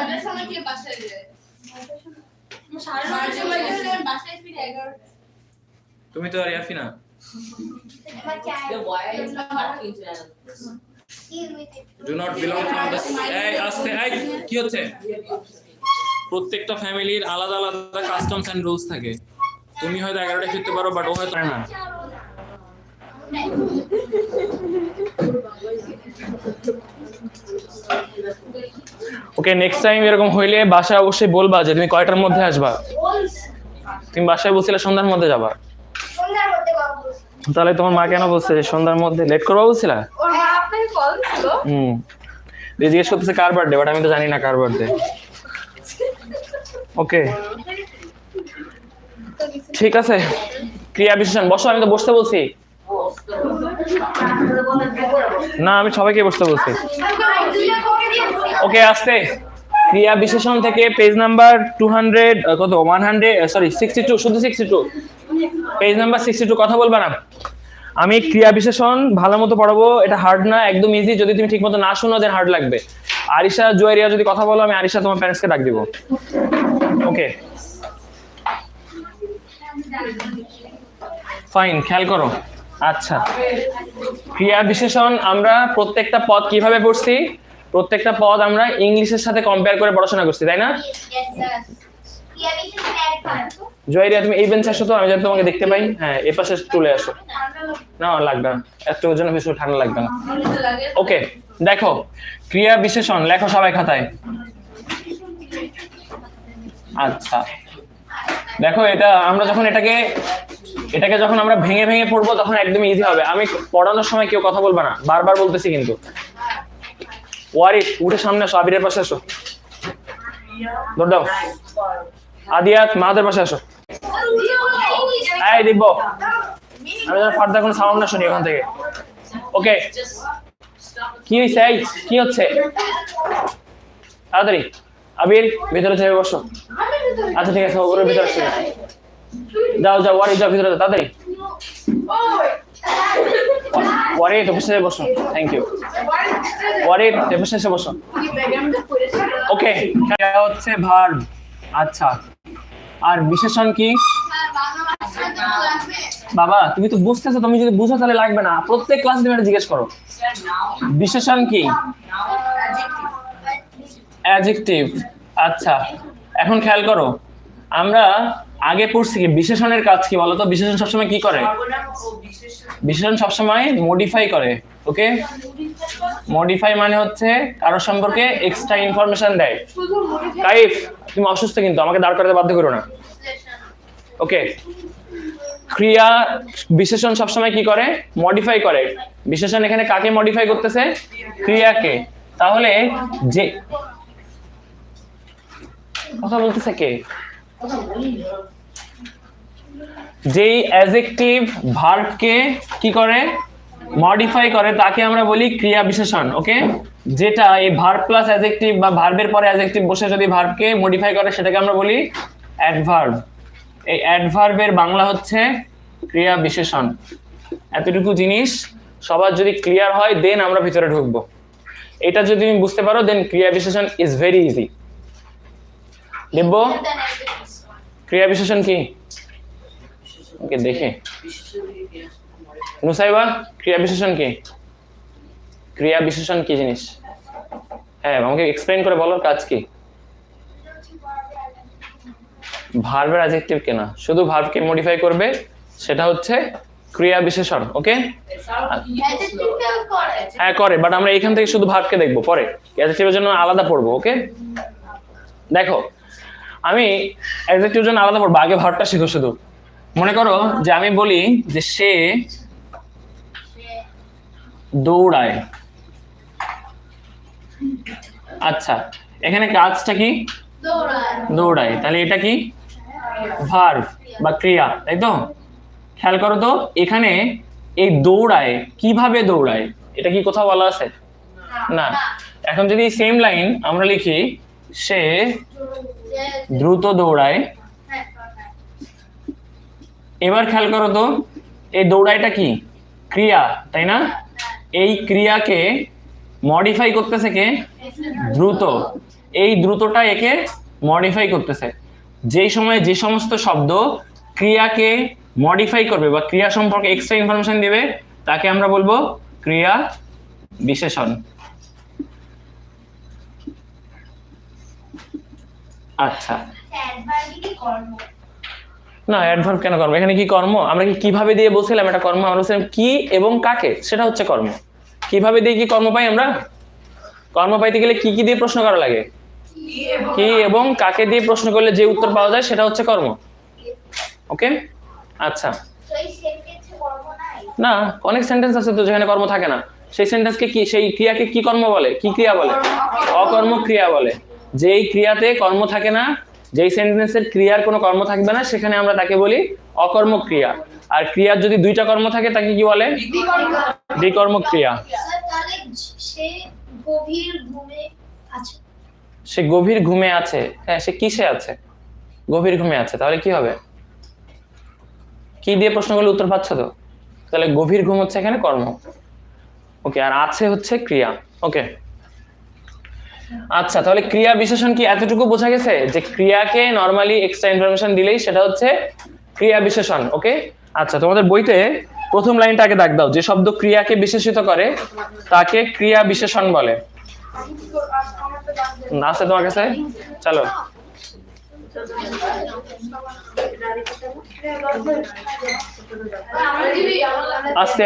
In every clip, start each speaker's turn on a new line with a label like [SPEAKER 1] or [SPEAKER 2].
[SPEAKER 1] ছয়টার সময় কে বাসায় যায় সাড়ে নটার সময় গেলে বাসায় ফিরে এগারোটা
[SPEAKER 2] তুমি তো আর ইয়াফি না do not belong from the এই আস্তে এই কি হচ্ছে? প্রত্যেকটা ফ্যামিলির আলাদা আলাদা কাস্টমস এন্ড রুলস থাকে। তুমি হয়তো এগারোটা ফিরতে পারো বাট ও হয়তো না। ওকে নেক্সট টাইম এরকম হইলে বাসায় অবশ্যই বলবা যে তুমি কয়টার মধ্যে আসবা? তুমি বাসায় বলছিলে সন্ধ্যার মধ্যে যাবা। তাহলে তোমার মা কেন বলছে যে সন্ধ্যার মধ্যে লেট করবা বলছিলা? হুম। জিজ্ঞেস করতেছে কার বার্থডে বাট আমি তো জানি না কার বার্থডে ওকে ঠিক আছে। ক্রিয়া বিশেষণ বসো আমি তো বসতে বলছি। না, আমি সবাইকে বসতে বলছি। ওকে আসতে। ক্রিয়া বিশেষণ থেকে পেজ নাম্বার টু হান্ড্রেড কত? One hundred sorry sixty two শুধু sixty two page number sixty two কথা বলবা না। আমি ক্রিয়া বিশেষণ ভালো মতো পড়াবো, এটা হার্ড না, একদম ইজি যদি তুমি ঠিক মতো না শুনো দেন হার্ড লাগবে। আরিশা জুয়ারিয়া, যদি কথা বলো, আমি আরিশা তোমার প্যারেন্টসকে ডাক দিব। ওকে ফাইন খেয়াল করো। আচ্ছা। ক্রিয়া বিশেষণ আমরা প্রত্যেকটা পদ কীভাবে পড়ছি? প্রত্যেকটা পদ আমরা ইংলিশের সাথে কম্পেয়ার করে পড়াশোনা করছি, তাই না? জয়রিয়া, তুমি এই বেঞ্চে আসো তো, আমি যাতে তোমাকে দেখতে পাই। হ্যাঁ এ পাশে চলে আসো। না, লাগবে না। ওর জন্য বেশি ঠান্ডা লাগবে না। ওকে, দেখো, ক্রিয়া বিশেষণ, লেখো সবাই খাতায়। আচ্ছা। দেখো, এটা আমরা যখন এটাকে এটাকে যখন আমরা ভেঙে ভেঙে পড়ব, তখন একদম ইজি হবে। আমি পড়ানোর সময় কেউ কথা বলবে না। বারবার বলতেছি কিন্তু। ওয়ারিক উঠে সামনে আসো আবিরের পাশে আসো দৌড় আদিয়াত মাদের পাশে আসো এই দেখব আমি যেন ফার্দার কোনো সাউন্ড না শুনি ওখান থেকে। ওকে কি হয়েছে এই, কি হচ্ছে? তাড়াতাড়ি। আবির, ভিতরে থেকে বসো। আচ্ছা ঠিক আছে ওর ভিতরে আসছে। যাও যাও ওয়ারি যাও, ভিতরে তাড়াতাড়ি। ওয়ারি টেপের বসো। থ্যাংক ইউ ওয়ারি টেপের বসো। ওকে এটা হচ্ছে ভার্ব। আচ্ছা। আর বিশেষণ কি? বাবা, তুমি তো বুঝতেছো, তুমি যদি বুঝো তাহলে লাগবে না। প্রত্যেক ক্লাসে তুমি জিজ্ঞেস করো। বিশেষণ কি? অ্যাডজেক্টিভ আচ্ছা। এখন খেয়াল করো। আমরা আগে পড়ছি কি? বিশেষণের কাজ কি বলতো? বিশেষণ সবসময় কি করে? বিশেষণ সবসময় মডিফাই করে ওকে মডিফাই মানে হচ্ছে কারও সম্পর্কে এক্সট্রা ইনফরমেশন দেয়। কাইফ, তুমি অসুস্থ কিন্তু, আমাকে দাঁড় করাতে বাধ্য করো না। ওকে ক্রিয়া, বিশেষণ সবসময় কি করে? মডিফাই করে। বিশেষণ এখানে কাকে মডিফাই করতেছে? ক্রিয়াকে। তাহলে যে কথা বলতেছে কে? যেই অ্যাজেক্টিভ ভার্বকে কি করে? মডিফাই করে, তাকে আমরা বলি ক্রিয়া বিশেষণ ওকে যেটা এই ভার্ব প্লাস অ্যাজেক্টিভ বা ভার্বের পরে অ্যাজেক্টিভ বসে যদি ভার্বকে মডিফাই করে, সেটাকে আমরা বলি অ্যাডভার্ব এই অ্যাডভার্বের বাংলা হচ্ছে ক্রিয়া বিশেষণ। এতটুকু জিনিস, সবার যদি ক্লিয়ার হয় দেন আমরা ভিতরে ঢুকবো। এটা যদি তুমি বুঝতে পারো দেন ক্রিয়া বিশেষণ ইজ ভেরি ইজি দেবো ক্রিয়া বিশেষণ কি? ওকে, দেখে। নুসাইবা, ক্রিয়া বিশেষণ কি? ক্রিয়া বিশেষণ কি জিনিস? হ্যাঁ আমাকে এক্সপ্লেইন করে বলো কাজ কি? ভার্বের অ্যাডজেক্টিভ কেনা। শুধু ভার্বকে মডিফাই করবে, সেটা হচ্ছে ক্রিয়া বিশেষণ, ওকে? হ্যাঁ করে বাট আমরা এখান থেকে শুধু ভার্বকে দেখব, পরে। অ্যাডজেক্টিভের জন্য আলাদা পড়ব, ওকে? দেখো আমি অ্যাডজেক্টিভের জন্য আলাদা পড়ব আগে ভার্বটা শিখো শুধু। মনে করো যে আমি বলি যে সে দৌড়ায়। আচ্ছা এখানে কাজটা কি? দৌড়ায়। তাহলে এটা কি? ভার্ব বা ক্রিয়া, তাই তো? খেয়াল করো তো, এখানে এই দৌড়ায়, কীভাবে দৌড়ায়, এটা কি কোথাও বলা আছে? না। এখন যদি সেম লাইন আমরা লিখি, সে দ্রুত দৌড়ায়। এবার খেয়াল করো তো, এই দৌড়াইটা কি? ক্রিয়া, তাই না? এই ক্রিয়াকে মডিফাই করতেছে কে? দ্রুত। এই দ্রুতটা একে মডিফাই করতেছে। যেই সময় যে সমস্ত শব্দ ক্রিয়াকে মডিফাই করবে বা ক্রিয়া সম্পর্কে এক্সট্রা ইনফরমেশন দেবে, তাকে আমরা বলব ক্রিয়া বিশেষণ আচ্ছা। না অ্যাডভার্ব কেন কর্ম? এখানে কি কর্ম? আমরা কি কীভাবে দিয়ে বলছিলাম এটা কর্ম? আমরা বলছিলাম কি এবং কাকে? সেটা হচ্ছে কর্ম। কীভাবে দিয়ে কি কর্ম পাই আমরা? কর্ম পাইতে গেলে কি কি দিয়ে প্রশ্ন করা লাগে? কি এবং কাকে দিয়ে প্রশ্ন করলে যে উত্তর পাওয়া যায় সেটা হচ্ছে কর্ম। ওকে? আচ্ছা। না, অনেক সেন্টেন্স আছে তো যেখানে কর্ম থাকে না। সেই সেন্টেন্সকে কি সেই ক্রিয়াকে কি কর্ম বলে? কি ক্রিয়া বলে? অকর্ম ক্রিয়া বলে। যেই ক্রিয়াতে কর্ম থাকে না, যেই সেন্টেন্সের ক্রিয়ার কোনো কর্ম থাকবে না, সেখানে আমরা তাকে বলি অকর্ম ক্রিয়া আর ক্রিয়ার যদি দুইটা কর্ম থাকে, তাকে কি বলে? বিকর্ম ক্রিয়া
[SPEAKER 3] সে গভীর ঘুমে আছে।
[SPEAKER 2] হ্যাঁ সে কিসে আছে? গভীর ঘুমে আছে। তাহলে কি হবে? কি দিয়ে প্রশ্ন করলে উত্তর পাচ্ছ তো? তাহলে গভীর ঘুম হচ্ছে এখানে কর্ম। ওকে, আর আছে হচ্ছে ক্রিয়া। ওকে। আচ্ছা তাহলে ক্রিয়া বিশেষণ কি এতটুকু বোঝা গেছে? যে ক্রিয়াকে নর্মালি এক্সট্রা ইনফরমেশন দিলেই সেটা হচ্ছে ক্রিয়া বিশেষণ ওকে আচ্ছা তোমাদের বইতে প্রথম লাইনটা আগে দাগ দাও। যে শব্দ ক্রিয়াকে বিশেষিত করে, তাকে ক্রিয়া বিশেষণ বলে। আছে তোমার কাছে? চলো। আস্তে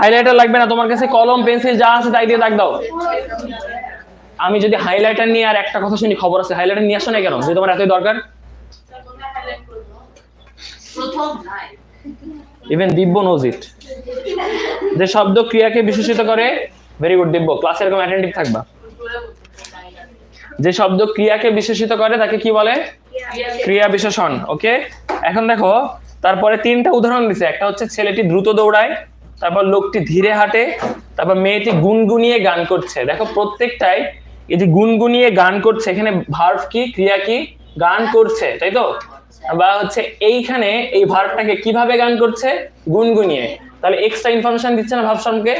[SPEAKER 2] হাইলাইটার লাগবে না, তোমার কাছে কলম, পেন্সিল যা আছে তাই দিয়ে দাগ দাও। আমি যদি হাইলাইটার নিয়ে আর একটা কথা শুনি, খবর আছে হাইলাইটার নিয়ে আসো না কেন? যদি তোমার এতই দরকার। ইভেন দিব্য নোজ ইট যে শব্দ ক্রিয়াকে বিশেষিত করে ভেরি গুড দিব্য। ক্লাসে এরকম অ্যাটেন্টিভ থাকবা। যে শব্দ ক্রিয়াকে বিশেষিত করে, তাকে কি বলে? ক্রিয়া বিশেষণ ওকে এখন দেখো তারপরে তিনটা উদাহরণ দিছে। একটা হচ্ছে ছেলেটি দ্রুত দৌড়ায়, তারপর লোকটি ধীরে হাঁটে, তারপর মেয়েটি গুনগুনিয়ে গান করছে। দেখো প্রত্যেকটাই এই যে গুনগুনিয়ে গান করছে, এখানে ভার্ভ কি, ক্রিয়া কি? গান করছে, তাই তো? বা হচ্ছে এইখানে এই ভার্ভটাকে কীভাবে গান করছে? গুনগুনিয়ে। তাহলে এক্সট্রা ইনফরমেশন দিচ্ছে না ভার্ব সম্পর্কে?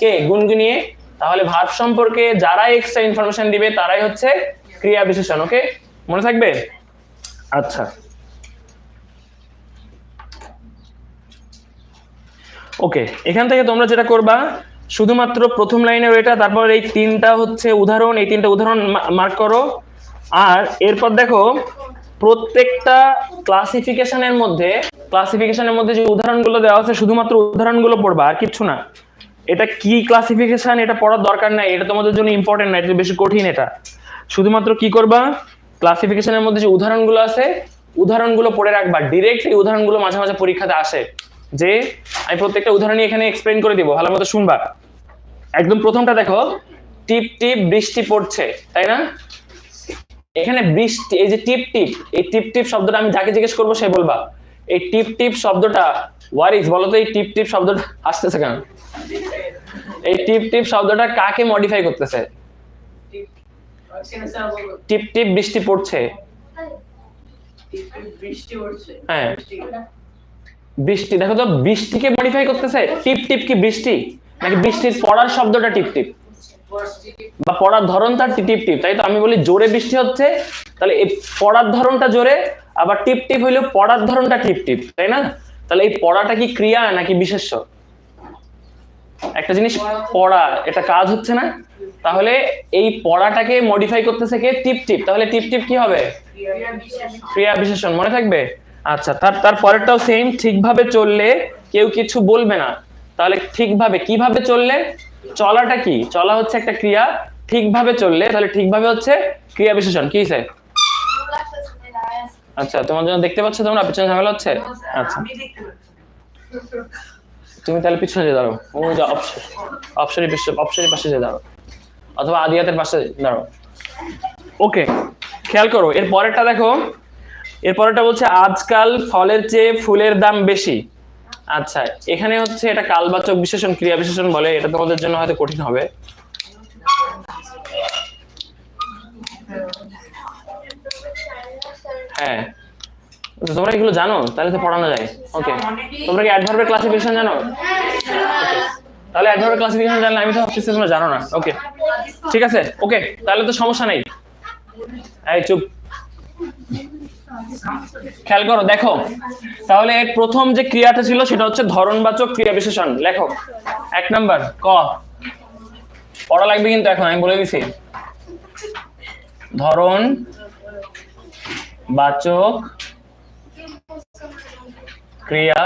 [SPEAKER 2] কে? গুনগুনিয়ে। তাহলে ভার্ব সম্পর্কে যারাই এক্সট্রা ইনফরমেশন দিবে, তারাই হচ্ছে ক্রিয়া বিশেষণ ওকে মনে থাকবে? আচ্ছা। ওকে এখান থেকে তোমরা যেটা করবা, শুধুমাত্র প্রথম লাইনের এটা তারপর এই তিনটা হচ্ছে উদাহরণ, এই তিনটা উদাহরণ মার্ক করো। আর এরপর দেখো, প্রত্যেকটা ক্লাসিফিকেশনের মধ্যে ক্লাসিফিকেশনের মধ্যে যে উদাহরণগুলো দেওয়া আছে, শুধুমাত্র উদাহরণগুলো পড়বা, আর কিচ্ছু না। এটা কি ক্লাসিফিকেশন এটা পড়ার দরকার নাই, এটা তোমাদের জন্য ইম্পর্টেন্ট না, এটা বেশি কঠিন এটা। শুধুমাত্র কি করবা ক্লাসিফিকেশনের মধ্যে যে উদাহরণগুলো আছে, উদাহরণগুলো পড়ে রাখবা ডিরেক্ট এই উদাহরণগুলো মাঝে মাঝে পরীক্ষাতে আসে। যে আমি প্রত্যেকটা উদাহরণই এখানে এক্সপ্লেন করে দিব ভালো মতো শুনবা। একদম প্রথমটা দেখো টিপ টিপ বৃষ্টি পড়ছে তাই না? এখানে বৃষ্টি এই যে টিপ টিপ এই টিপ টিপ শব্দটা আমি যাকে জিজ্ঞেস করব সে বলবা। এই টিপ টিপ শব্দটা ওয়ারিস বলো তো এই টিপ টিপ শব্দটা আসতেছে কেন? এই টিপ টিপ শব্দটা কাকে মডিফাই করতেছে? টিপ টিপ বৃষ্টি পড়ছে।
[SPEAKER 1] বৃষ্টি পড়ছে।
[SPEAKER 2] হ্যাঁ। বৃষ্টি, দেখো তো বৃষ্টিকে মডিফাই করতেছে। টিপ টিপ কি বৃষ্টি? নাকি বৃষ্টির পড়ার শব্দটা টিপ টিপ? বা পড়ার ধরন তার টিপ টিপ তাই তো আমি বলি জোরে বৃষ্টি হচ্ছে, তাহলে এই পড়ার ধরনটা জোরে, আবার টিপ টিপ হইল পড়ার ধরনটা টিপ টিপ, তাই না? তাহলে এই পড়াটা কি ক্রিয়া নাকি বিশেষ্য? একটা জিনিস পড়া, এটা কাজ হচ্ছে না? তাহলে এই পড়াটাকে মডিফাই করতেছে কে? টিপ টিপ। তাহলে টিপ টিপ কি হবে? ক্রিয়া বিশেষণ। মনে থাকবে? আচ্ছা তার তার পরেরটাও সেম ঠিকভাবে চললে কেউ কিছু বলবে না। তাহলে ঠিকভাবে কীভাবে চললে? চলাটা কি? চলা হচ্ছে একটা ক্রিয়া ঠিকভাবে চললে তাহলে ঠিকভাবে হচ্ছে ক্রিয়া বিশেষণ। কি স্যার আচ্ছা তোমার জন্য দেখতে পাচ্ছ তোমরা? পিছনে ঝামেলা হচ্ছে? আচ্ছা। তুমি তাহলে পিছনে যে দাঁড়ো ও যা অপশন অপশনের পাশে অপশনের পাশে যে দাঁড়ো অথবা আদিয়াতের পাশে দাঁড়ো ওকে খেয়াল করো এর পরেরটা দেখো। এর পরেরটা বলছে, আজকাল ফলের চেয়ে ফুলের দাম বেশি। আচ্ছা এখানে হচ্ছে এটা কালবাচক বিশেষণ, ক্রিয়া বিশেষণ বলে, এটা তোমাদের জন্য হয়তো কঠিন হবে। হ্যাঁ। তোমরা এগুলো জানো? তাহলে তো পড়ানো যায়। ওকে তোমরা কি অ্যাডভার্বের ক্লাসিফিকেশন জানো? তাহলে অ্যাডভার্বের ক্লাসিফিকেশন জানলে আমি তো ভাবতেছি তোমরা জানো না। ওকে ঠিক আছে? ওকে তাহলে তো সমস্যা নেই। এই, চুপ। খেয়াল করো, দেখো। তাহলে এর প্রথম যে ক্রিয়াটা ছিল সেটা হচ্ছে ধরনবাচক ক্রিয়া বিশেষণ। লেখো এক নাম্বার, ক। পড়া লাগবে কিন্তু এখন, আমি বলে দিছি। ধরন বাচক ক্রিয়া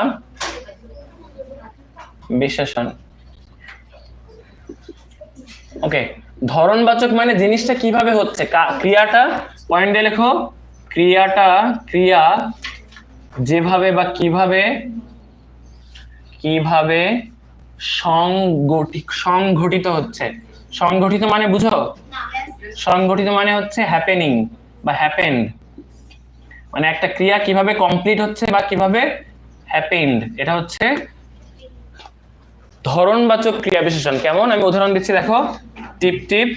[SPEAKER 2] বিশেষণ। ওকে, ধরনবাচক মানে জিনিসটা কীভাবে হচ্ছে? ক্রিয়াটা, পয়েন্টে লেখো। ক্রিয়াটা, ক্রিয়া যেভাবে বা কীভাবে কীভাবে সংগঠিত সংঘটিত হচ্ছে। সংগঠিত মানে বুঝো? সংগঠিত মানে হচ্ছে হ্যাপেনিং বা হ্যাপেন্ড মানে একটা ক্রিয়া কীভাবে কমপ্লিট হচ্ছে বা কীভাবে হ্যাপেন্ড এটা হচ্ছে ধরনবাচক ক্রিয়া বিশেষণ কেমন? আমি উদাহরণ দিচ্ছি, দেখো। টিপ টিপ।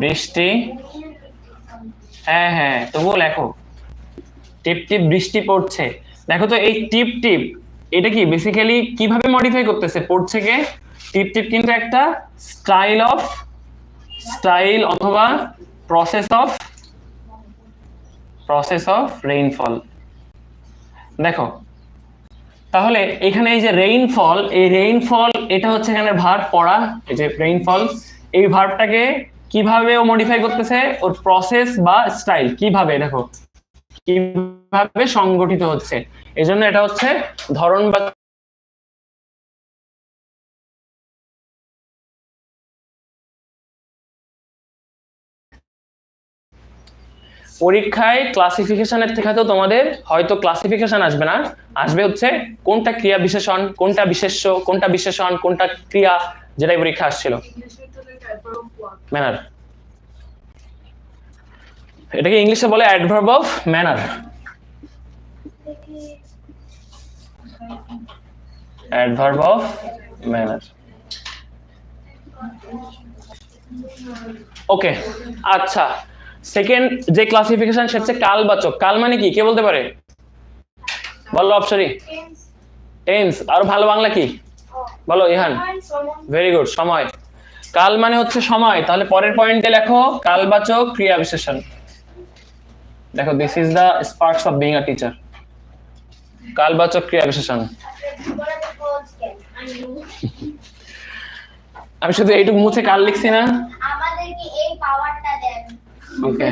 [SPEAKER 2] বৃষ্টি? হ্যাঁ হ্যাঁ তবুও লেখো। টিপ টিপ, বৃষ্টি পড়ছে। দেখো তো, এই টিপ টিপ, এটা কি? বেসিক্যালি কীভাবে মডিফাই করতেছে? পড়ছে কে? টিপ টিপ কিন্তু একটা স্টাইল অফ স্টাইল অথবা process of process of rainfall দেখো, তাহলে এখানে এই যে রেইনফল এই রেইনফল এটা হচ্ছে এখানে ভার্ব পড়া, এই যে রেইনফল এই ভার্বটাকে কীভাবে ও মডিফাই করতেছে? ওর প্রসেস বা স্টাইল কীভাবে? দেখো, কীভাবে সংগঠিত হচ্ছে? এজন্য এটা হচ্ছে ধরন বা পরীক্ষায় ক্লাসিফিকেশনের থেকেও তোমাদের হয়তো ক্লাসিফিকেশন আসবে না। আসবে হচ্ছে কোনটা ক্রিয়া বিশেষণ, কোনটা বিশেষ্য, কোনটা বিশেষণ, কোনটা ক্রিয়া, যেটাই পরীক্ষা আসছিল। ম্যানার এটাকে ইংলিশে বলে adverb of manner adverb of manner okay আচ্ছা। সেকেন্ড যে ক্লাসিফিকেশন সেটা হচ্ছে কালবাচক। কাল মানে কি? কে বলতে পারে? বলো, অপসরি। টেন্স আর ভালো বাংলা কি? বলো, ইহান। ভেরি গুড সময়। কাল মানে হচ্ছে সময়। তাহলে পরের পয়েন্টে লেখো কালবাচক ক্রিয়া বিশেষণ। দেখো this is the sparks of being a teacher কালবাচক ক্রিয়া বিশেষণ। আমি শুধু এইটুকু মুছে কাল লিখছি না।
[SPEAKER 3] আমাদেরকে এই পাওয়ারটা দেন।
[SPEAKER 2] ওকে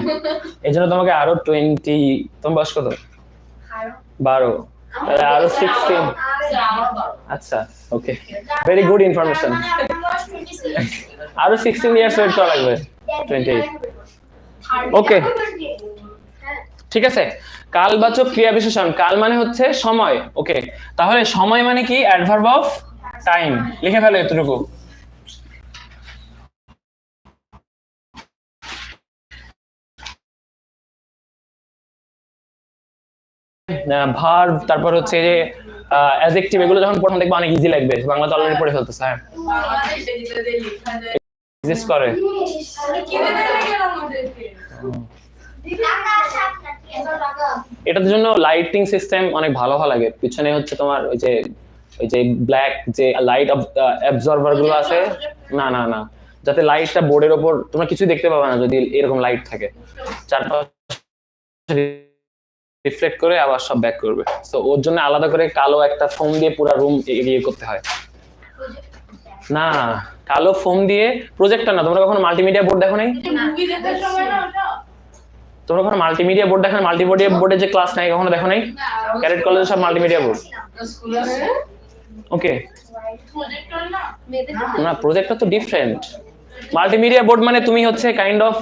[SPEAKER 2] এই জন্য তোমাকে আরও টোয়েন্টি তোমার বয়স কত? বারো। তাহলে আরও সিক্সটিন আচ্ছা ওকে ভেরি গুড ইনফরমেশন আরও সিক্সটিন ইয়ার্স ওয়েট করা লাগবে। টোয়েন্টি এইট ওকে ঠিক আছে। কালবাচক ক্রিয়া বিশেষণ। কাল মানে হচ্ছে সময়। ওকে তাহলে সময় মানে কি? অ্যাডভার্ব অফ টাইম লিখে ফেলো এতটুকু। ভার্ব তারপর হচ্ছে যে অ্যাডজেক্টিভ এগুলো যখন পড়ানো দেখবে অনেক ইজি লাগবে। বাংলা তো অলরেডি পড়ে ফেলতেছে হ্যাঁ। এক্সিস্ট করে। এটার জন্য লাইটিং সিস্টেম অনেক ভালো ভালো লাগে। পিছনে হচ্ছে তোমার ওই যে ওই যে ব্ল্যাক যে লাইট অ্যাবজর্ভারগুলো আছে। না না না। যাতে লাইটটা বোর্ডের ওপর, তোমরা কিছু দেখতে পাবে না যদি এরকম লাইট থাকে। চারপাশে রিফ্লেক্ট করে আবার সব ব্যাক করবে। তো ওর জন্য আলাদা করে কালো একটা ফোম দিয়ে পুরো রুম এগিয়ে করতে হয়। না কালো ফোম দিয়ে প্রজেক্টর না তোমরা কখনো মাল্টিমিডিয়া বোর্ড দেখো নাই? তোমরা কখনো মাল্টিমিডিয়া বোর্ড দেখো মাল্টিমিডিয়া বোর্ডে যে ক্লাস নাই কখনো দেখো নাই? ক্যারেট কলেজে সব মাল্টিমিডিয়া বোর্ড ওকে
[SPEAKER 1] প্রজেক্টর
[SPEAKER 2] না? প্রজেক্টটা তো ডিফারেন্ট মাল্টিমিডিয়া বোর্ড মানে তুমি হচ্ছে কাইন্ড অফ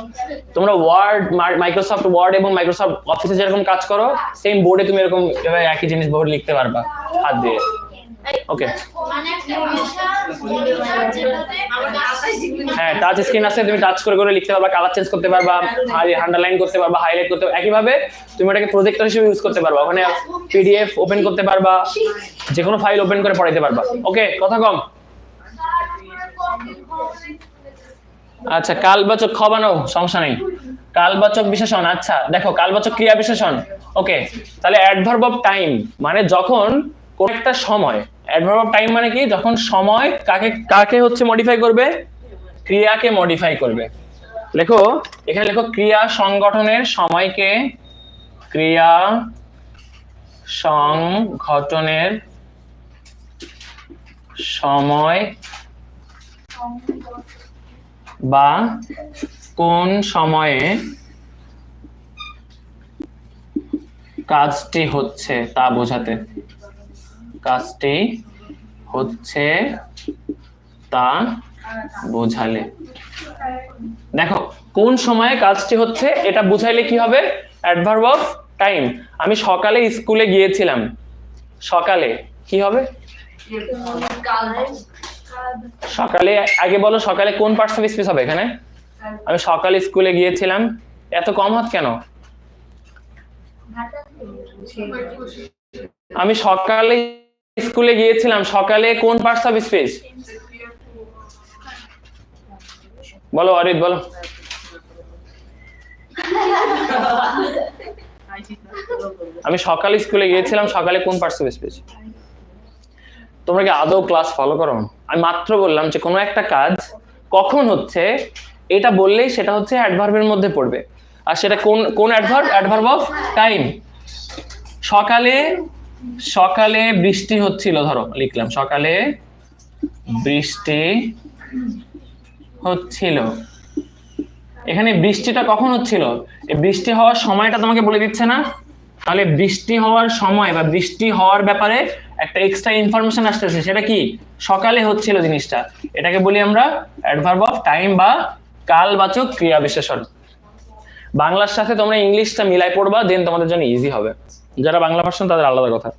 [SPEAKER 2] তোমরা ওয়ার্ড মাইক্রোসফট ওয়ার্ড এবং মাইক্রোসফট অফিসে যেরকম কাজ করো সেম বোর্ডে তুমি এরকম একই জিনিস বোর্ড লিখতে পারবা, হাত দিয়ে। ওকে হ্যাঁ টাচ স্ক্রিন আছে, তুমি টাচ করে করে লিখতে পারবা কালার চেঞ্জ করতে পারবা আন্ডারলাইন করতে পারবা হাইলাইট করতে পারবা, একইভাবে তুমি ওটাকে প্রজেক্টর হিসেবে ইউজ করতে পারবা, ওখানে পিডিএফ ওপেন করতে পারবা যে কোনো ফাইল ওপেন করে পড়াইতে পারবা। ওকে কথা কম। আচ্ছা কাল বাচক খ বানাও সমস্যা নেই। কালবাচক বিশেষণ আচ্ছা দেখো, কালবাচক ক্রিয়া বিশেষণ। ওকে, তাহলে অ্যাডভার্ব অফ টাইম মানে যখন কোন একটা সময় অ্যাডভার্ব অফ টাইম মানে কি? যখন সময় কাকে কাকে হচ্ছে মডিফাই করবে? ক্রিয়াকে মডিফাই করবে। লেখো, এখানে লেখো, ক্রিয়া সংগঠনের সময়কে ক্রিয়া সংগঠনের সময় বা কোন সময়ে কাজটি হচ্ছে তা বোঝাতে। কাজটি হচ্ছে তা বোঝালে। দেখো, কোন সময়ে কাজটি হচ্ছে এটা বুঝাইলে কি হবে? অ্যাডভার্ব অফ টাইম আমি সকালে স্কুলে গিয়েছিলাম। সকালে কি হবে? সকালে, আগে বলো সকালে কোন পার্টস অফ স্পিচ হবে এখানে? আমি সকালে স্কুলে গিয়েছিলাম। এত কম হাত কেন? আমি সকালে স্কুলে গিয়েছিলাম। সকালে কোন পার্টস অফ স্পিচ বলো অরিত, বলো। আমি সকালে স্কুলে গিয়েছিলাম। সকালে কোন পার্টস অফ স্পিচ তোমরা কি আদৌ ক্লাস ফলো করো? আমি মাত্র বললাম যে কোনো একটা কাজ কখন হচ্ছে, এটা বললেই সেটা হচ্ছে অ্যাডভার্বের মধ্যে পড়বে। আর সেটা কোন কোন অ্যাডভার্ব অ্যাডভার্ব অফ টাইম সকালে সকালে বৃষ্টি হচ্ছিল, ধরো, লিখলাম, সকালে বৃষ্টি হচ্ছিল। এখানে বৃষ্টিটা কখন হচ্ছিল? বৃষ্টি হওয়ার সময়টা তোমাকে বলে দিচ্ছে না? তাহলে বৃষ্টি হওয়ার সময় বা বৃষ্টি হওয়ার ব্যাপারে একটা এক্সট্রা ইনফরমেশন আসতেছে সেটা কি? সকালে হচ্ছিল জিনিসটা। এটাকে বলি আমরা অ্যাডভার্ব অফ টাইম বা কালবাচক ক্রিয়া বিশেষণ। বাংলার সাথে তোমরা ইংলিশটা মিলাই পড়বা দেন তোমাদের জন্য ইজি হবে। যারা বাংলা ভার্সন তাদের আলাদা কথা।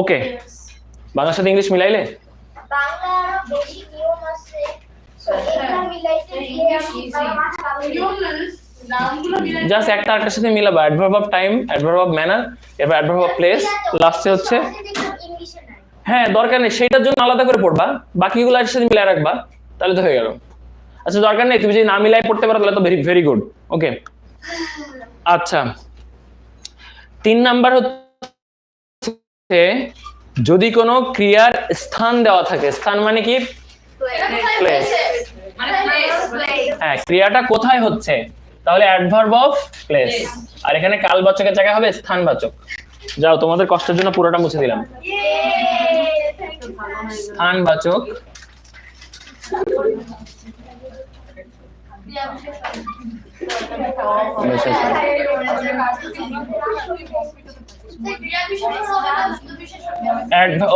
[SPEAKER 2] ওকে বাংলার সাথে ইংলিশ মিলাইলে?
[SPEAKER 3] বাংলা
[SPEAKER 2] জাস্ট একটা আরেকটার সাথে মিলাবা। Adverb of time adverb of manner এবার অ্যাডভার্ব অফ প্লেস লাস্টে হচ্ছে হ্যাঁ দরকার নেই। সেইটার জন্য আলাদা করে পড়বা। বাকিগুলো এর সাথে মিলাই রাখবা। তাহলে তো হয়ে গেল। আচ্ছা দরকার নেই। তুমি যদি না মিলাই পড়তে পারো তাহলে তো ভেরি ভেরি গুড ওকে আচ্ছা। তিন নাম্বার হচ্ছে যদি কোনো ক্রিয়ার স্থান দেওয়া থাকে স্থান মানে কি? প্লেস
[SPEAKER 1] মানে.
[SPEAKER 2] হ্যাঁ ক্রিয়াটা কোথায় হচ্ছে? তাহলে অ্যাডভার্ব অফ প্লেস আর এখানে কালবাচকের জায়গায় হবে স্থানবাচক। যাও তোমাদের কষ্টের জন্য পুরোটা মুছে দিলাম। স্থানবাচক।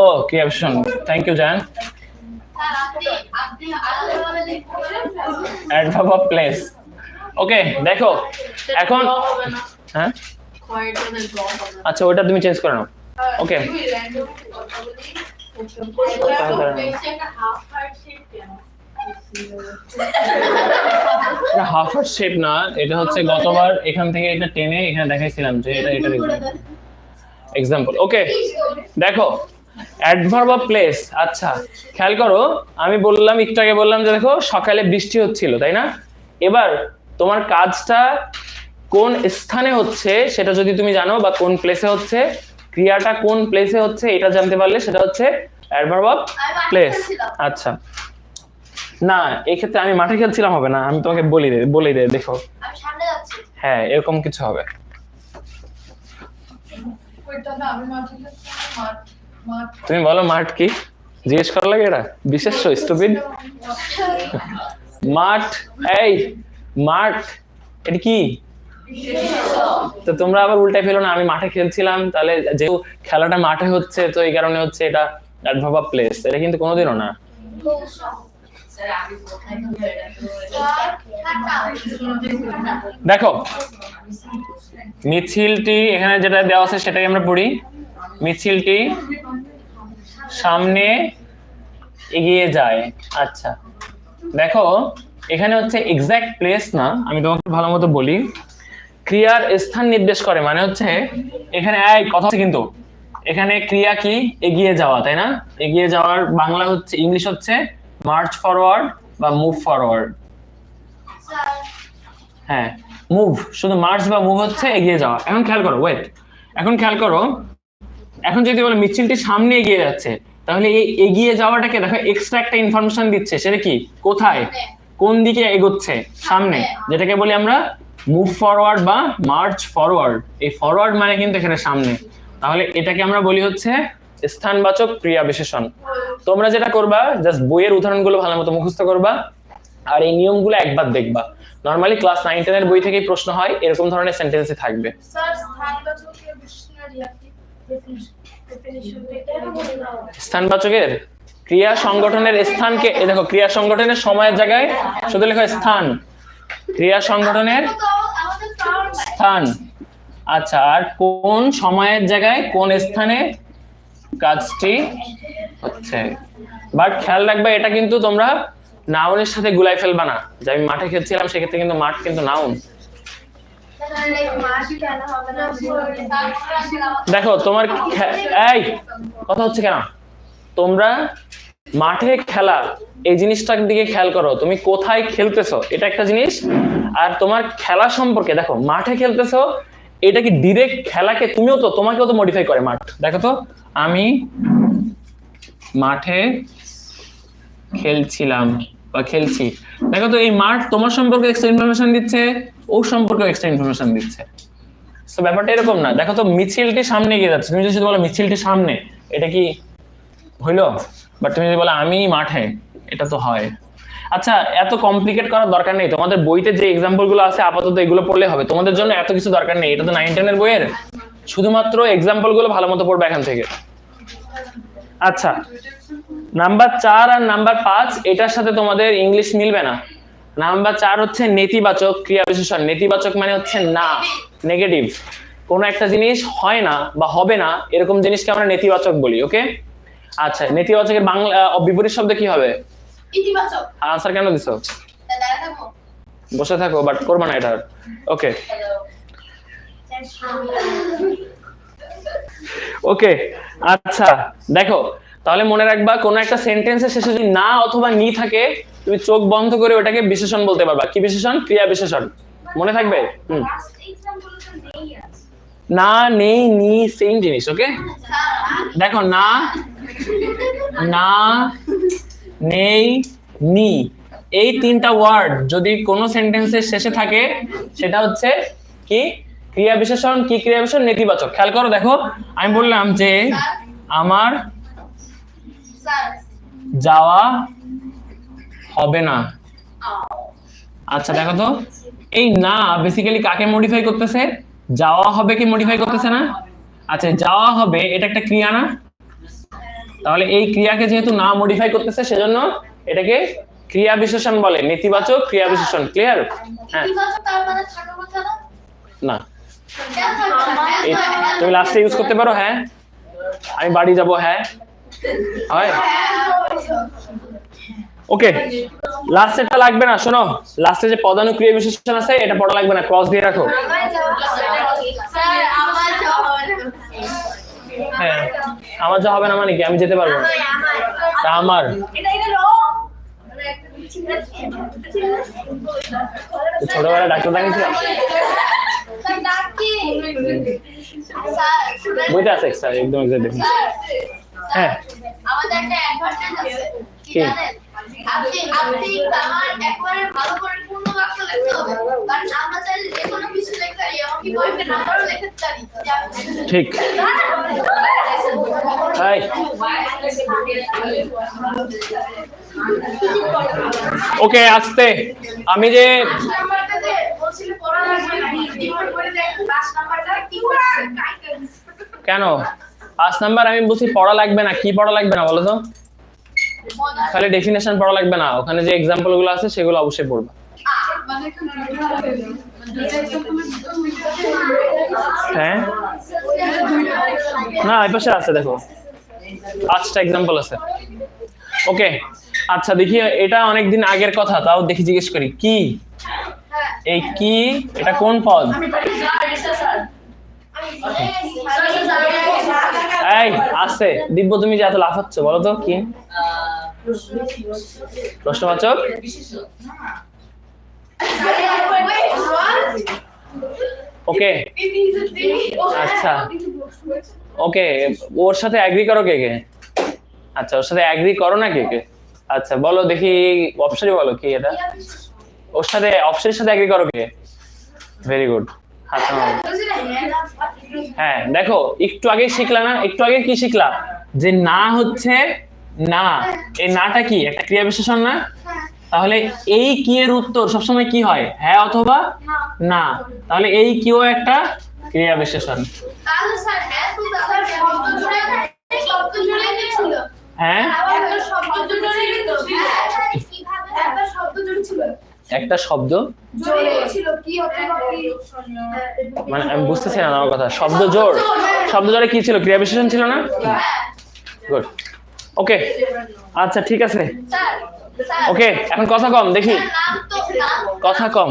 [SPEAKER 2] ও ক্রিয়া বিশেষণ। থ্যাংক ইউ জান অ্যাডভার্ব অফ প্লেস ওকে দেখো, এখন হ্যাঁ? আচ্ছা ওটা তুমি চেঞ্জ করে নাও. এটা হাফ হার্ট শেপ না, এটা হচ্ছে গতবার এখান থেকে এটা টেনে এখানে দেখাইছিলাম যে এটা এটা এক্সাম্পল ওকে দেখো অ্যাডভার্ব অফ প্লেস আচ্ছা খেয়াল করো, আমি বললাম, একটু আগে বললাম যে দেখো, সকালে বৃষ্টি হচ্ছিল, তাই না? এবার তোমার কাজটা কোন স্থানে হচ্ছে সেটা যদি তুমি জানো বা কোন প্লেসে হচ্ছে ক্রিয়াটা কোন প্লেসে হচ্ছে এটা জানতে পারলে সেটা হচ্ছে অ্যাডভার্ব অফ প্লেস আচ্ছা। না এই ক্ষেত্রে আমি মাঠে খেলছিলাম হবে না আমি তোমাকে বলি দে বলে দে দেখো। হ্যাঁ এরকম কিছু হবে। তুমি বলো মাঠ কি? জিজ্ঞেস করা লাগে এটা? বিশেষ স্টুপিড মাঠ এই মাঠ, এটা কি? তো তোমরা আবার উল্টাই ফেলো না, আমি মাঠে খেলছিলাম, তাহলে যেহেতু খেলাটা মাঠে হচ্ছে, তো এই কারণে হচ্ছে এটা অ্যাডভার্ব অফ প্লেস এটা কিন্তু কোনোদিনও না। দেখো, মিছিলটি এখানে যেটা দেওয়া আছে সেটাই আমরা পড়ি। মিছিলটি সামনে এগিয়ে যায়। আচ্ছা দেখো এখানে হচ্ছে এক্সাক্ট প্লেস না, আমি তোমাকে ভালো মতো বলি। ক্রিয়ার স্থান নির্দেশ করে মানে হচ্ছে এখানে এক কথা হচ্ছে কিন্তু, এখানে ক্রিয়া কি? এগিয়ে যাওয়া, তাই না? এগিয়ে যাওয়ার বাংলা হচ্ছে ইংলিশ হচ্ছে মার্চ ফরওয়ার্ড বা মুভ ফরওয়ার্ড হ্যাঁ মুভ শুধু মার্চ বা মুভ হচ্ছে এগিয়ে যাওয়া। এখন খেয়াল করো ওয়েট এখন খেয়াল করো, এখন যদি বলে মিছিলটি সামনে এগিয়ে যাচ্ছে, তাহলে এই এগিয়ে যাওয়াটাকে দেখো এক্সট্রা একটা ইনফরমেশন দিচ্ছে, সেটা কি? কোথায়? কোন দিকে এগোচ্ছে? সামনে। যেটাকে বলি আমরা মুভ ফরওয়ার্ড বা মার্চ ফরওয়ার্ড এই ফরওয়ার্ড মানে কিন্তু এখানে সামনে। তাহলে এটাকে আমরা বলি হচ্ছে স্থানবাচক ক্রিয়া বিশেষণ। তোমরা যেটা করবা জাস্ট বইয়ের উদাহরণগুলো ভালো মতো মুখস্থ করবা আর এই নিয়মগুলো একবার দেখবা। নর্মালি ক্লাস নাইন টেনের বই থেকেই প্রশ্ন হয় এরকম ধরনের সেন্টেন্সই থাকবে।
[SPEAKER 1] স্থানবাচকের?
[SPEAKER 2] ক্রিয়া সংগঠনের স্থানকে দেখো, ক্রিয়া সংগঠনের সময়ের জায়গায় শুধু লেখো স্থান। ক্রিয়া সংগঠনের স্থান। আচ্ছা আর কোন সময়ের জায়গায়, কোন স্থানে কাজটি হচ্ছে? বাট খেয়াল রাখবে, এটা কিন্তু তোমরা নাউনের সাথে গুলাই ফেলবা না। যে আমি মাঠে খেলছিলাম, সেক্ষেত্রে কিন্তু মাঠ কিন্তু নাউন। দেখো, তোমার এই, কথা হচ্ছে কেন? তোমরা মাঠে খেলা, এই জিনিসটার দিকে খেয়াল করো। তুমি কোথায় খেলতেছো, এটা একটা জিনিস। আর তোমার খেলা সম্পর্কে, দেখো, মাঠে খেলতেছো, এটা কি ডিরেক্ট খেলাকে তুমিও তো, তোমাকেও তো মডিফাই করে মাঠ। দেখো তো, আমি মাঠে খেলছিলাম, বা খেলছি। দেখো তো, এই মাঠ তোমার সম্পর্কে এক্সট্রা ইনফরমেশন দিচ্ছে, ও সম্পর্কে এক্সট্রা ইনফরমেশন দিচ্ছে। তো ব্যাপারটা এরকম না। দেখো তো, মিছিলটি সামনে এগিয়ে যাচ্ছে। তুমি যদি শুধু বলো মিছিলটি সামনে, এটা কি হইল? বাট তুমি যদি বলো আমি মাঠে, এটা তো হয়। আচ্ছা এত কমপ্লিকেট করার দরকার নেই। তোমাদের বইতে যে এক্সাম্পলগুলো আছে, আপাতত এগুলো পড়লে হবে। তোমাদের জন্য এত কিছু দরকার নেই। এটা তো নাইন টেনের বইয়ের। শুধুমাত্র এক্সাম্পলগুলো ভালো মতো পড়বে এখান থেকে। আচ্ছা নাম্বার চার আর নাম্বার পাঁচ, এটার সাথে তোমাদের ইংলিশ মিলবে না। নাম্বার চার হচ্ছে নেতিবাচক ক্রিয়া বিশেষণ। নেতিবাচক মানে হচ্ছে না নেগেটিভ কোনো একটা জিনিস হয় না বা হবে না, এরকম জিনিসকে আমরা নেতিবাচক বলি ওকে আচ্ছা নেতিবাচকের বাংলা বিপরীত শব্দ কি হবে?
[SPEAKER 1] ইতিবাচক।
[SPEAKER 2] আনসার কেন দিছো? বসে থাকো বাট করবে না এটা। ওকে ওকে আচ্ছা দেখো তাহলে মনে রাখবা কোনো একটা সেন্টেন্সের শেষে যদি না অথবা নি থাকে তুমি চোখ বন্ধ করে ওটাকে বিশেষণ বলতে পারবা। কি বিশেষণ ক্রিয়া বিশেষণ মনে থাকবে? হুম। না নেই নি সেম জিনিস ওকে দেখো না না, নেই, নি। এই তিনটা ওয়ার্ড যদি কোনো সেন্টেন্সের শেষে থাকে, সেটা হচ্ছে কি? ক্রিয়া বিশেষণ, কি ক্রিয়া বিশেষণ? নেতিবাচক। খেয়াল করো, দেখো। আমি বললাম যে আমার যাওয়া হবে না। আচ্ছা দেখো তো। এই না বেসিক্যালি কাকে মডিফাই করতেছে? যাওয়া হবে কি মডিফাই করতেছে না? আচ্ছা যাওয়া হবে, এটা একটা ক্রিয়া না? তাহলে এই ক্রিয়াকে যেহেতু না মডিফাই করতেছে সেজন্য এটাকে ক্রিয়া বিশেষণ বলে। নেতিবাচক ক্রিয়া বিশেষণ ক্লিয়ার হ্যাঁ।
[SPEAKER 3] মানে না?
[SPEAKER 2] তুমি লাস্টে ইউজ করতে পারো হ্যাঁ। আমি বাড়ি যাব হ্যাঁ। হয়? ওকে লাস্টেরটা লাগবে না শোনো। লাস্টে যে পদানুক্রিয়া বিশেষণ আছে এটা পড়া লাগবে না ক্রস দিয়ে রাখো। হ্যাঁ। আমার যা হবে না মানে কি? আমি যেতে পারব না। তা আমার। ছোটবেলা ডাক্তার দেখেছিল
[SPEAKER 1] স্যার
[SPEAKER 2] বইতে আছে এক্সট্রা একদম এক্সাক্ট
[SPEAKER 1] স্যার
[SPEAKER 2] হ্যাঁ।
[SPEAKER 1] আমাদের একটা অ্যাডভান্টেজ আছে। কি?
[SPEAKER 2] কি?
[SPEAKER 1] জানেন আপনি আপনি আমার একবারে ভালো করে পূর্ণ বাক্য লিখতে হবে। কারণ আমরা চাইলে যে কোনো কিছু লিখতে পারি এমনকি বইয়ের নাম্বারও লিখতে পারি।
[SPEAKER 2] ঠিক। হাই। ওকে আস্তে। আমি যে কেন? পাঁচ নাম্বার আমি বলছি পড়া লাগবে না, কি পড়া লাগবে না বলো তো? খালি ডেফিনেশন পড়া লাগবে না, ওখানে যে এক্সাম্পলগুলো আছে সেগুলো অবশ্যই পড়বা। হ্যাঁ? না, এই পাশে আছে, দেখো। পাঁচটা এক্সাম্পল আছে। ওকে আচ্ছা দেখি, এটা অনেকদিন আগের কথা, তাও দেখি, জিজ্ঞেস করি। কি? এই কি? এটা কোন পদ? এই, আছে। দিব্য, তুমি যে এত লাফাচ্ছ, বলো তো, কি? প্রশ্নবাচক? ওকে। আচ্ছা। ওকে, ওর সাথে অ্যাগ্রি করো কে কে? আচ্ছা ওর সাথে অ্যাগ্রি করো না কে কে? আচ্ছা বলো দেখি অপশনই বলো কি এটা? ওর সাথে অপশনের সাথে অ্যাগ্রি করো কে? ভেরি গুড হ্যাঁ দেখো, একটু আগে শিখলা না? একটু আগে কি শিখলা? যে না হচ্ছে না। এই নাটা কি? একটা ক্রিয়া বিশেষণ না? তাহলে এই কি এর উত্তর? সবসময় কি হয়? হ্যাঁ অথবা না। তাহলে এই কিও একটা ক্রিয়া বিশেষণ।
[SPEAKER 1] হ্যাঁ? একটা শব্দ?
[SPEAKER 2] মানে আমি বুঝতেছি না আমার কথা। শব্দ জোর? শব্দ জোরে কি ছিল? ক্রিয়া বিশেষণ ছিল না? গুড ওকে আচ্ছা ঠিক আছে। ওকে এখন কথা কম দেখি। কথা কম।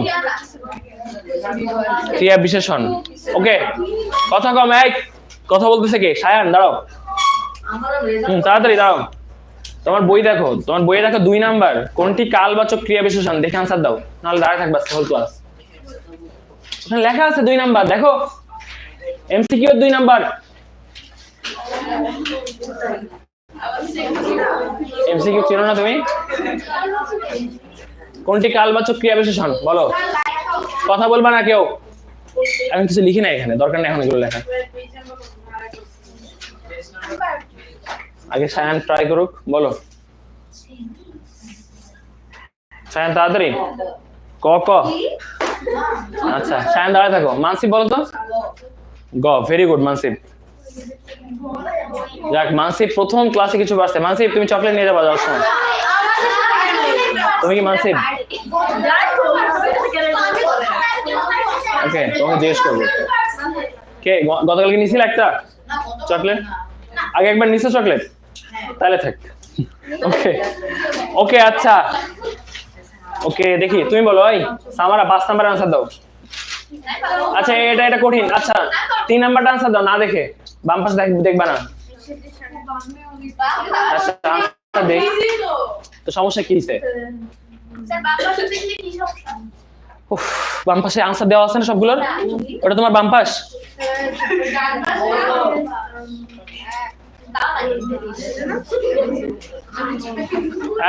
[SPEAKER 2] ক্রিয়া বিশেষণ। ওকে কথা কম এক কথা বলতেছে কে? সায়ান দাঁড়াও। হুম তাড়াতাড়ি দাঁড়াও। তোমার বই দেখো, তোমার বইয়ে দেখো দুই নাম্বার, কোনটি কালবাচক ক্রিয়া বিশেষণ? দেখে আনসার দাও, নাহলে দাঁড়ায় থাকবা হোল ক্লাস ওখানে লেখা আছে দুই নাম্বার, দেখো। এমসিকিউ দুই নাম্বার। এমসিকিউ চিনো না তুমি? কোনটি কালবাচক ক্রিয়া বিশেষণ? বলো। কথা বলবা না কেউ। আমি কিছু লিখি না এখানে, দরকার নেই এখন এগুলো লেখা আগে সায়ান ট্রাই করুক, বলো। সায়ান, তাড়াতাড়ি। ক ক। আচ্ছা সায়ান, দাঁড়ায় থাকো। মানসিব বলো তো। গ ভেরি গুড মানসিব যাক মানসিব প্রথম ক্লাসে কিছু পারছে মানসিব তুমি চকলেট নিয়ে যাবা, যাওয়ার সময়। তুমি কি মানসিব ওকে তোমাকে জিজ্ঞেস করব। কে গতকালকে নিছিল একটা? চকলেট আগে একবার নিছো চকলেট তাহলে থাক। ওকে ওকে আচ্ছা। ওকে দেখি তুমি বলো ওই সামারা পাঁচ নাম্বার আনসার দাও। আচ্ছা এটা এটা কঠিন। আচ্ছা তিন নাম্বারটা আনসার দাও না দেখে। বাম পাশে দেখ- দেখবা না। আচ্ছা দেখ। তো সমস্যা কি উফ, বাম পাশে আনসার দেওয়া আছে না সবগুলোর? ওটা তোমার বাম পাশ?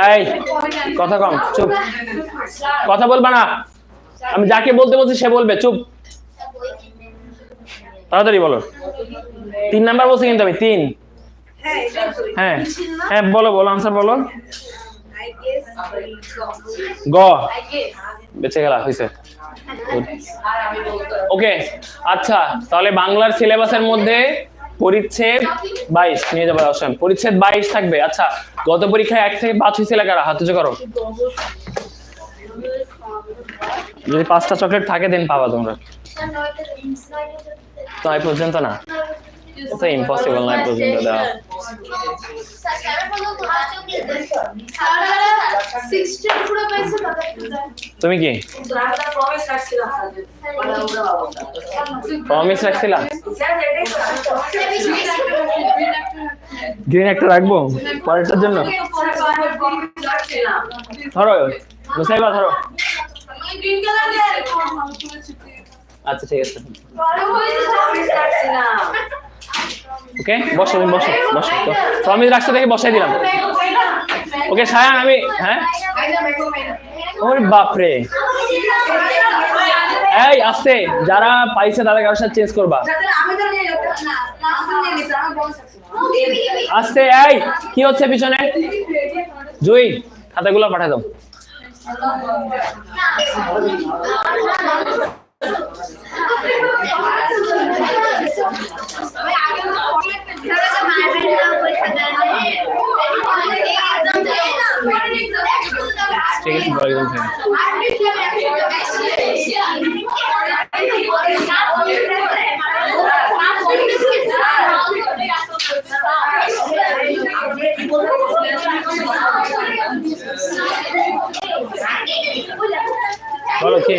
[SPEAKER 2] এই, কথা কম, চুপ। কথা বলবা না। আমি যাকে বলতে বলছি, সে বলবে, চুপ। তাড়াতাড়ি বলো। তিন নাম্বার বলছি কিন্তু আমি, তিন। হ্যাঁ হ্যাঁ বলো বলো আনসার বলো। গ। বেঁচে গেলা হয়েছে ওকে আচ্ছা তাহলে বাংলার সিলেবাসের মধ্যে পরিচ্ছেদ বাইশ, নিয়ে যাব অবশ্যই পরিচ্ছেদ বাইশ থাকবে। আচ্ছা গত পরীক্ষায় এক থেকে পাঁচ হয়েছিল কারা হাত করো। যদি পাঁচটা চকলেট থাকে, দেন পাবা তোমরা। নয় পর্যন্ত না? তো ইম্পসিবল নয় পর্যন্ত দেওয়া
[SPEAKER 1] স্যার স্যার বলো তো আজও কি স্যার 16 পুরো পাইছে তাদের
[SPEAKER 2] তুমি কি প্রমিস রাখছিলা গ্রিন একটা রাখব। পরেরটার জন্য। ধরো মুসাইবা ধরো। আচ্ছা ঠিক আছে। ওকে বসো বসো বসো। প্রমিস রাখছো দেখে বসাই দিলাম। ওকে সায়ান, আমি হ্যাঁ? ওরে বাপরে। এই, আসতে, যারা পাইছে তাদের কারোর সাথে চেঞ্জ করবা। আসতে, এই, কি হচ্ছে পিছনে? জুই, খাতাগুলো পাঠাই দাও। ঠিক আছে বলে দিলাম স্যার। বলো কি